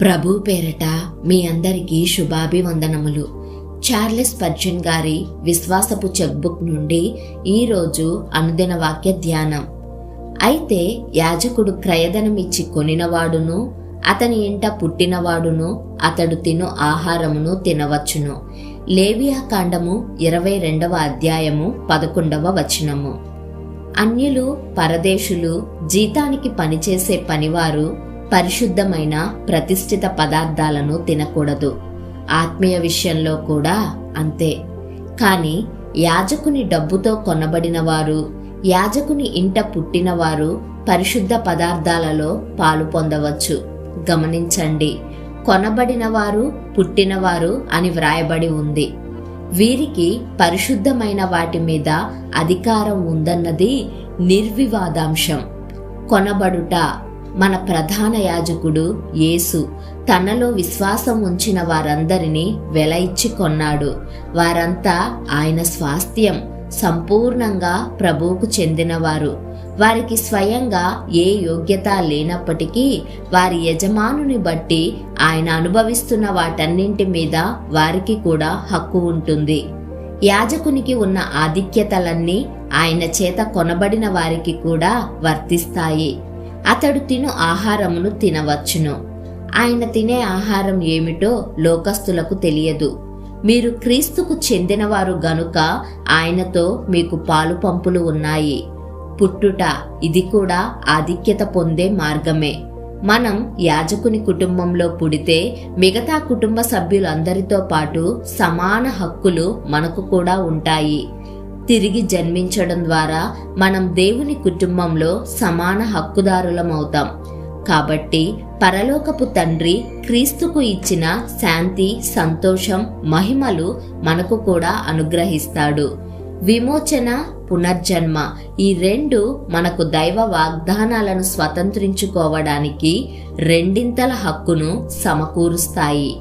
ప్రభు పేరట మీ అందరికీ శుభాభివందనములు. చార్లెస్ పర్జన్ గారి విశ్వాసపు చెక్బుక్ నుండి ఈరోజు అనుదిన వాక్య ధ్యానం. అయితే యాజకుడు క్రయధనమిచ్చి కొనినవాడును అతని ఇంట పుట్టినవాడును అతడు తిను ఆహారమును తినవచ్చును. లేవియా కాండము ఇరవై రెండవ అధ్యాయము పదకొండవ వచనము. అన్యులు పరదేశులు జీతానికి పనిచేసే పనివారు పరిశుద్ధమైన ప్రతిష్ఠిత పదార్థాలను తినకూడదు. ఆత్మీయ విషయంలో కూడా అంతే. కానీ యాజకుని డబ్బుతో కొనబడిన వారు యాజకుని ఇంట పుట్టినవారు పరిశుద్ధ పదార్థాలలో పాలు పొందవచ్చు. గమనించండి కొనబడినవారు పుట్టినవారు అని వ్రాయబడి ఉంది. వీరికి పరిశుద్ధమైన వాటి మీద అధికారం ఉందన్నది నిర్వివాదాంశం. కొనబడుట మన ప్రధాన యాజకుడు యేసు తనలో విశ్వాసం ఉంచిన వారందరినీ వెల ఇచ్చి కొన్నాడు. వారంతా ఆయన స్వాస్థ్యం సంపూర్ణంగా ప్రభువుకు చెందినవారు. వారికి స్వయంగా ఏ యోగ్యత లేనప్పటికీ వారి యజమానుని బట్టి ఆయన అనుభవిస్తున్న వాటన్నింటి మీద వారికి కూడా హక్కు ఉంటుంది. యాజకునికి ఉన్న ఆధిక్యతలన్నీ ఆయన చేత కొనబడిన వారికి కూడా వర్తిస్తాయి. అతడు తిను ఆహారమును తినవచ్చును. ఆయన తినే ఆహారం ఏమిటో లోకస్తులకు తెలియదు. మీరు క్రీస్తుకు చెందినవారు గనుక ఆయనతో మీకు పాలు పంపులు ఉన్నాయి. పుట్టుట ఇది కూడా ఆధిక్యత పొందే మార్గమే. మనం యాజకుని కుటుంబంలో పుడితే మిగతా కుటుంబ సభ్యులందరితో పాటు సమాన హక్కులు మనకు కూడా ఉంటాయి. తిరిగి జన్మించడం ద్వారా మనం దేవుని కుటుంబంలో సమాన హక్కుదారులమవుతాం కాబట్టి పరలోకపు తండ్రి క్రీస్తుకు ఇచ్చిన శాంతి సంతోషం మహిమలు మనకు కూడా అనుగ్రహిస్తాడు. విమోచన పునర్జన్మ ఈ రెండు మనకు దైవ వాగ్దానాలను స్వతంత్రించుకోవడానికి రెండింతల హక్కును సమకూరుస్తాయి.